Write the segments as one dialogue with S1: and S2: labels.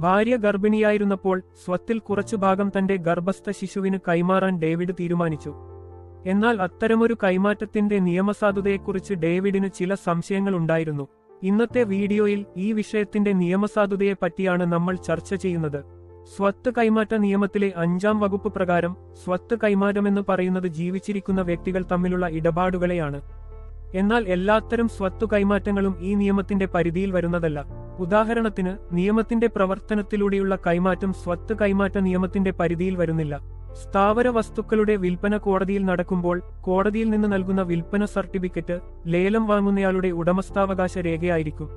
S1: ഭാര്യ ഗർഭിണിയായിരുന്നപ്പോൾ സ്വത്തിൽ കുറച്ചു ഭാഗം തന്റെ ഗർഭസ്ഥ ശിശുവിന് കൈമാറാൻ ഡേവിഡ് തീരുമാനിച്ചു. എന്നാൽ അത്തരമൊരു കൈമാറ്റത്തിന്റെ നിയമസാധുതയെക്കുറിച്ച് ഡേവിഡിന് ചില സംശയങ്ങൾ ഉണ്ടായിരുന്നു. ഇന്നത്തെ വീഡിയോയിൽ ഈ വിഷയത്തിന്റെ നിയമസാധുതയെ പറ്റിയാണ് നമ്മൾ ചർച്ച ചെയ്യുന്നത്. സ്വത്ത് കൈമാറ്റ നിയമത്തിലെ അഞ്ചാം വകുപ്പ് പ്രകാരം സ്വത്ത് കൈമാറ്റമെന്ന് പറയുന്നത് ജീവിച്ചിരിക്കുന്ന വ്യക്തികൾ തമ്മിലുള്ള ഇടപാടുകളെയാണ്. എന്നാൽ എല്ലാത്തരം സ്വത്തു കൈമാറ്റങ്ങളും ഈ നിയമത്തിന്റെ പരിധിയിൽ വരുന്നതല്ല. ഉദാഹരണത്തിന് നിയമത്തിന്റെ പ്രവർത്തനത്തിലൂടെയുള്ള കൈമാറ്റം സ്വത്ത് കൈമാറ്റ നിയമത്തിന്റെ പരിധിയിൽ വരുന്നില്ല. സ്ഥാവര വസ്തുക്കളുടെ വിൽപ്പന കോടതിയിൽ നടക്കുമ്പോൾ കോടതിയിൽ നിന്ന് നൽകുന്ന വിൽപ്പന സർട്ടിഫിക്കറ്റ് ലേലം വാങ്ങുന്നയാളുടെ ഉടമസ്ഥാവകാശ രേഖയായിരിക്കും.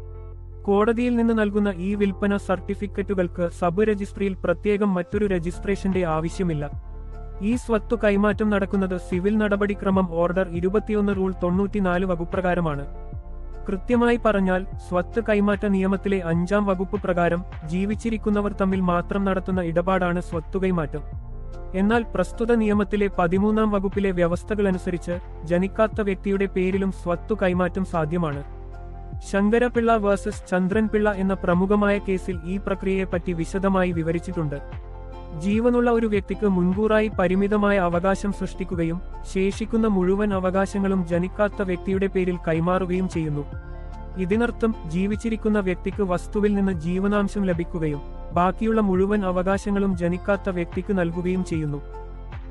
S1: കോടതിയിൽ നിന്ന് നൽകുന്ന ഈ വിൽപ്പന സർട്ടിഫിക്കറ്റുകൾക്ക് സബ് രജിസ്ട്രിയിൽ പ്രത്യേകം മറ്റൊരു രജിസ്ട്രേഷന്റെ ആവശ്യമില്ല. ഈ സ്വത്തു കൈമാറ്റം നടക്കുന്നത് സിവിൽ നടപടിക്രമം ഓർഡർ ഇരുപത്തിയൊന്ന് റൂൾ തൊണ്ണൂറ്റിനാല് വകുപ്രകാരമാണ്. കൃത്യമായി പറഞ്ഞാൽ സ്വത്ത് കൈമാറ്റ നിയമത്തിലെ അഞ്ചാം വകുപ്പ് പ്രകാരം ജീവിച്ചിരിക്കുന്നവർ തമ്മിൽ മാത്രം നടത്തുന്ന ഇടപാടാണ് സ്വത്തു കൈമാറ്റം. എന്നാൽ പ്രസ്തുത നിയമത്തിലെ പതിമൂന്നാം വകുപ്പിലെ വ്യവസ്ഥകളനുസരിച്ച് ജനിക്കാത്ത വ്യക്തിയുടെ പേരിലും സ്വത്തു കൈമാറ്റം സാധ്യമാണ്. ശങ്കരപിള്ള വേഴ്സസ് ചന്ദ്രൻപിള്ള എന്ന പ്രമുഖമായ കേസിൽ ഈ പ്രക്രിയയെപ്പറ്റി വിശദമായി വിവരിച്ചിട്ടുണ്ട്. ജീവനുള്ള ഒരു വ്യക്തിക്ക് മുൻകൂറായി പരിമിതമായ അവകാശം സൃഷ്ടിക്കുകയും ശേഷിക്കുന്ന മുഴുവൻ അവകാശങ്ങളും ജനിക്കാത്ത വ്യക്തിയുടെ പേരിൽ കൈമാറുകയും ചെയ്യുന്നു. ഇതിനർത്ഥം ജീവിച്ചിരിക്കുന്ന വ്യക്തിക്ക് വസ്തുവിൽ നിന്ന് ജീവനാംശം ലഭിക്കുകയും ബാക്കിയുള്ള മുഴുവൻ അവകാശങ്ങളും ജനിക്കാത്ത വ്യക്തിക്ക് നൽകുകയും ചെയ്യുന്നു.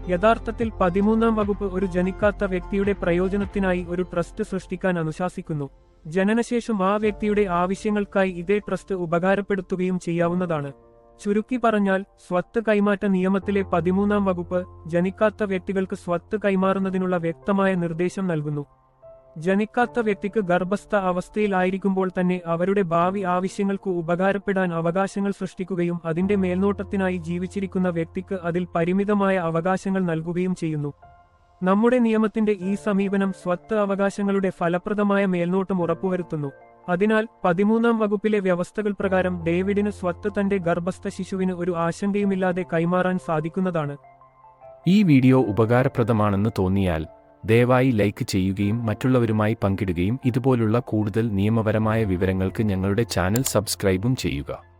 S1: യഥാർത്ഥത്തിൽ പതിമൂന്നാം വകുപ്പ് ഒരു ജനിക്കാത്ത വ്യക്തിയുടെ പ്രയോജനത്തിനായി ഒരു ട്രസ്റ്റ് സൃഷ്ടിക്കാൻ അനുശാസിക്കുന്നു. ജനനശേഷം ആ വ്യക്തിയുടെ ആവശ്യങ്ങൾക്കായി ഇതേ ട്രസ്റ്റ് ഉപകാരപ്പെടുത്തുകയും ചെയ്യാവുന്നതാണ്. ചുരുക്കി പറഞ്ഞാൽ സ്വത്ത് കൈമാറ്റ നിയമത്തിലെ പതിമൂന്നാം വകുപ്പ് ജനിക്കാത്ത വ്യക്തികൾക്ക് സ്വത്ത് കൈമാറുന്നതിനുള്ള വ്യക്തമായ നിർദ്ദേശം നൽകുന്നു. ജനിക്കാത്ത വ്യക്തിക്ക് ഗർഭസ്ഥ അവസ്ഥയിലായിരിക്കുമ്പോൾ തന്നെ അവരുടെ ഭാവി ആവശ്യങ്ങൾക്ക് ഉപകാരപ്പെടാൻ അവകാശങ്ങൾ സൃഷ്ടിക്കുകയും അതിന്റെ മേൽനോട്ടത്തിനായി ജീവിച്ചിരിക്കുന്ന വ്യക്തിക്ക് അതിൽ പരിമിതമായ അവകാശങ്ങൾ നൽകുകയും ചെയ്യുന്നു. നമ്മുടെ നിയമത്തിന്റെ ഈ സമീപനം സ്വത്ത് അവകാശങ്ങളുടെ ഫലപ്രദമായ മേൽനോട്ടം ഉറപ്പുവരുത്തുന്നു. അതിനാൽ പതിമൂന്നാം വകുപ്പിലെ വ്യവസ്ഥകൾ പ്രകാരം ഡേവിഡിന് സ്വത്ത് തന്റെ ഗർഭസ്ഥ ശിശുവിന് ഒരു ആശങ്കയുമില്ലാതെ കൈമാറാൻ സാധിക്കുന്നതാണ്.
S2: ഈ വീഡിയോ ഉപകാരപ്രദമാണെന്ന് തോന്നിയാൽ ദയവായി ലൈക്ക് ചെയ്യുകയും മറ്റുള്ളവരുമായി പങ്കിടുകയും ഇതുപോലുള്ള കൂടുതൽ നിയമപരമായ വിവരങ്ങൾക്ക് ഞങ്ങളുടെ ചാനൽ സബ്സ്ക്രൈബും ചെയ്യുക.